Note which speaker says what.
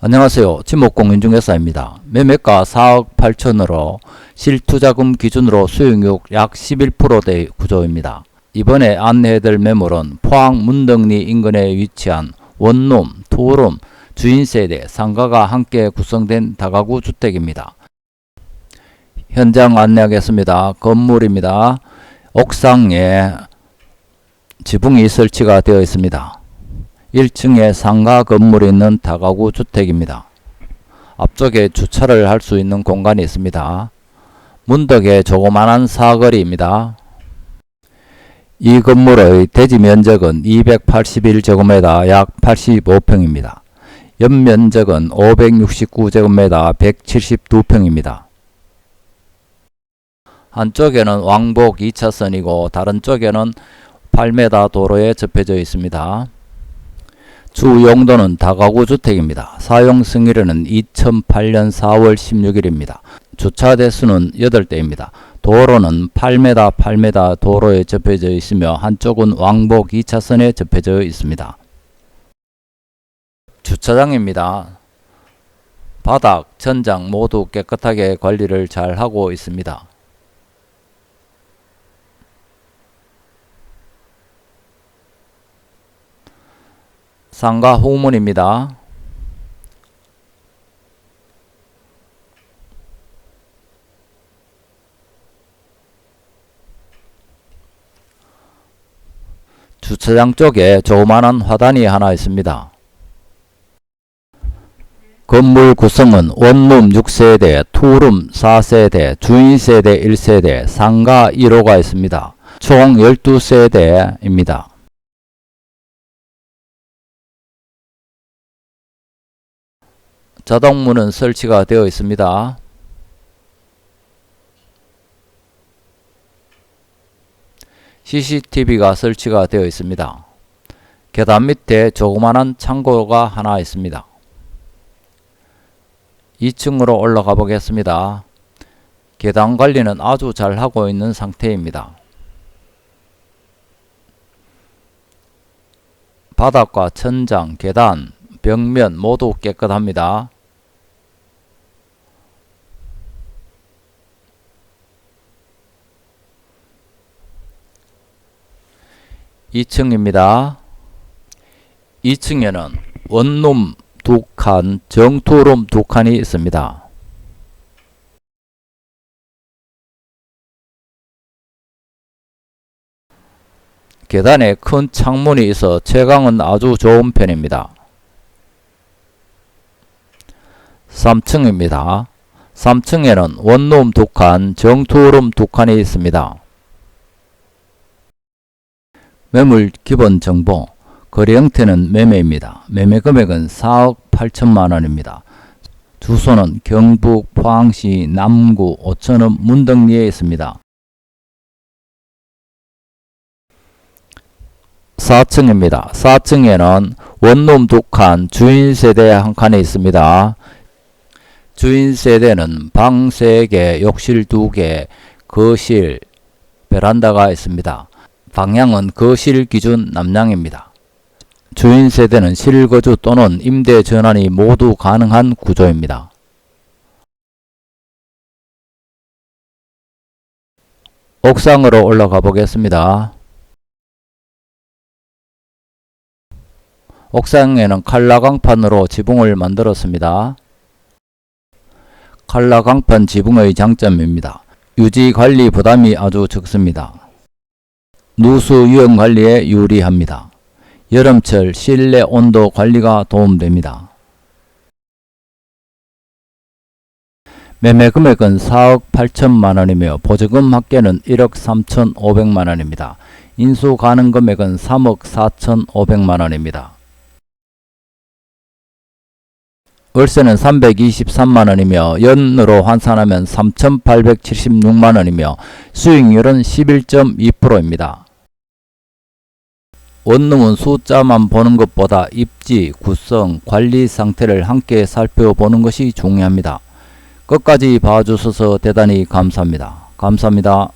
Speaker 1: 안녕하세요. 지목공인중개사입니다. 매매가 4억 8천으로 실투자금 기준으로 수익률 약 11%대 구조입니다. 이번에 안내해드릴 매물은 포항 문덕리 인근에 위치한 원룸, 투룸, 주인세대, 상가가 함께 구성된 다가구 주택입니다. 현장 안내하겠습니다. 건물입니다. 옥상에 지붕이 설치가 되어 있습니다. 1층에 상가 건물이 있는 다가구 주택입니다. 앞쪽에 주차를 할 수 있는 공간이 있습니다. 문덕의 조그만한 사거리입니다. 이 건물의 대지 면적은 281제곱미터 약 85평입니다. 연면적은 569제곱미터 172평입니다. 한쪽에는 왕복 2차선이고 다른 쪽에는 8m 도로에 접혀져 있습니다. 주 용도는 다가구 주택입니다. 사용 승일은 2008년 4월 16일입니다. 주차 대수는 8대입니다. 도로는 8m 8m 도로에 접혀져 있으며 한쪽은 왕복 2차선에 접혀져 있습니다. 주차장입니다. 바닥, 천장 모두 깨끗하게 관리를 잘 하고 있습니다. 상가 후문입니다. 주차장 쪽에 조그마한 화단이 하나 있습니다. 건물 구성은 원룸 6세대, 투룸 4세대, 주인세대 1세대, 상가 1호가 있습니다. 총 12세대입니다. 자동문은 설치가 되어 있습니다. CCTV가 설치가 되어 있습니다. 계단 밑에 조그만한 창고가 하나 있습니다. 2층으로 올라가 보겠습니다. 계단 관리는 아주 잘 하고 있는 상태입니다. 바닥과 천장, 계단, 벽면 모두 깨끗합니다. 이층입니다 2층에는 원룸 두 칸, 정투룸 두 칸이 있습니다. 계단에 큰 창문이 있어 채광은 아주 좋은 편입니다. 3층입니다. 3층에는 원룸 두 칸, 정투룸 두 칸이 있습니다. 매물 기본 정보 거래 형태는 매매입니다. 매매 금액은 4억 8천만 원입니다. 주소는 경북 포항시 남구 오천읍 문덕리에 있습니다. 4층입니다. 4층에는 원룸 두 칸, 주인 세대 한 칸에 있습니다. 주인 세대는 방 3개, 욕실 2개, 거실, 베란다가 있습니다. 방향은 거실 기준 남향입니다. 주인 세대는 실거주 또는 임대 전환이 모두 가능한 구조입니다. 옥상으로 올라가 보겠습니다. 옥상에는 칼라강판으로 지붕을 만들었습니다. 칼라강판 지붕의 장점입니다. 유지 관리 부담이 아주 적습니다. 누수 유형 관리에 유리합니다. 여름철 실내 온도 관리가 도움됩니다. 매매 금액은 4억 8천만 원이며 보조금 합계는 1억 3천5백만 원입니다. 인수 가능 금액은 3억 4천 5백만 원입니다. 월세는 323만 원이며 연으로 환산하면 3,876만 원이며 수익률은 11.2%입니다. 원룸은 숫자만 보는 것보다 입지, 구성, 관리 상태를 함께 살펴보는 것이 중요합니다. 끝까지 봐주셔서 대단히 감사합니다. 감사합니다.